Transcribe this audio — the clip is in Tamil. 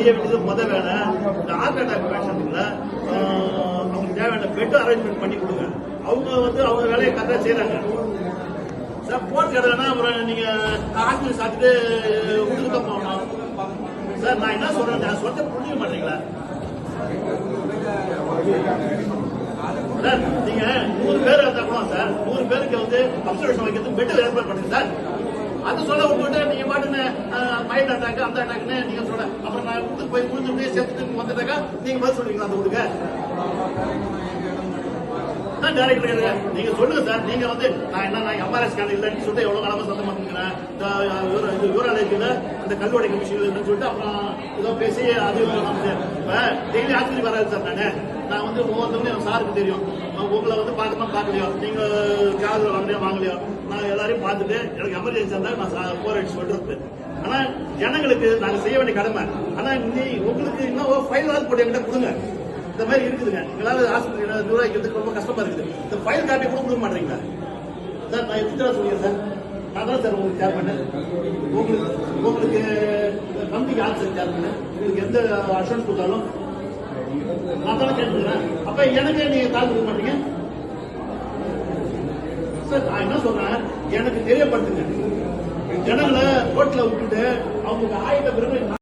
செய்ய வேண்டியது முத வேலை. இந்த ஹார்ட் அட்டாக் பேஷண்ட்டுல அவங்களுக்கு தேவையான பெட் அரேஞ்ச்மெண்ட் பண்ணி கொடுங்க. அவங்க வந்து அவங்க வேலையை கரெக்டாக செய்கிறாங்க சார் போன் கடலைன்னா அப்புறம் நீங்க ஹாஸ்பிட்டல் சாப்பிட்டு உங்களுக்கு தான் போகணும். சார் நான் என்ன சொல்றேன்? நான் சொல்ல புரிஞ்சுக்க மாட்டீங்களா? சார் நீங்க நூறு பேர் இருந்தா கூட சார் நூறு பேருக்கு வந்து அப்சர்வேஷன் வைக்கிறது பெட் ஏற்பாடு பண்ணுங்க சார். அது சொல்ல விட்டுட்டு நீங்க பாட்டுன்னு மைண்ட் அட்டாக் அந்த அட்டாக்னு நீங்க சொல்ல. அப்புறம் நான் வீட்டுக்கு போய் முடிஞ்சு போய் சேர்த்துட்டு வந்துட்டாக்கா நீங்க பதில் சொல்லுவீங்களா அந்த வீட்டுக்கு நான் டைரக்ட் கிடையாது நீங்க சொல்லுங்க சார். நீங்க வந்து நான் என்ன நான் எம்ஆர்எஸ் ஸ்கேன் இல்லைன்னு சொல்லிட்டு எவ்வளவு காலமா சத்தம் பண்ணிக்கிறேன் இந்த யூராலஜில அந்த கல்வடை கமிஷன் இல்லைன்னு சொல்லிட்டு அப்புறம் ஏதோ பேசி அது இப்ப டெய்லி ஆஸ்பத்திரி வராது சார் நானு. நான் வந்து ஒவ்வொருத்தவங்களும் என் சாருக்கு தெரியும். உங்களை வந்து பார்க்கமா பார்க்கலையோ? நீங்க காதல் வாங்கலையோ வாங்கலையோ? நான் எல்லாரையும் பார்த்துட்டு எனக்கு எமர்ஜென்சி இருந்தால் நான் போர் அடிச்சு சொல்றது ஆனா ஜனங்களுக்கு நாங்க செய்ய வேண்டிய கடமை. ஆனா நீ உங்களுக்கு இன்னும் ஃபைல் வாக்கு போட்டு என்கிட்ட கொடுங்க. இந்த மாதிரி இருக்குதுங்க. எங்களால் ஆஸ்பத்திரி நிர்வகிக்கிறதுக்கு ரொம்ப கஷ்டமா இருக்குது. இந்த ஃபைல் காப்பி கூட கொடுக்க மாட்டீங்களா சார் நான் எத்தனை தடவை சொல்லிடுறேன் சார்? நான் தான் சார் உங்களுக்கு கேர் பண்ணேன். உங்களுக்கு உங்களுக்கு கம்பெனிக்கு ஆன்சர் சார் கேர் பண்ணேன்? உங்களுக்கு எந்த அஷூரன்ஸ் கொடுத்தாலும் நான் தானே கேட்டுக்கிறேன் அப்ப எனக்கு நீங்கள் கால் கொடுக்க மாட்டீங்க? சார் நான் என்ன சொல்றேன்? எனக்கு தெரியப்படுத்துங்க. ஜனங்களை ரோட்ல விட்டுட்டு அவங்களுக்கு ஆயுத பிறகு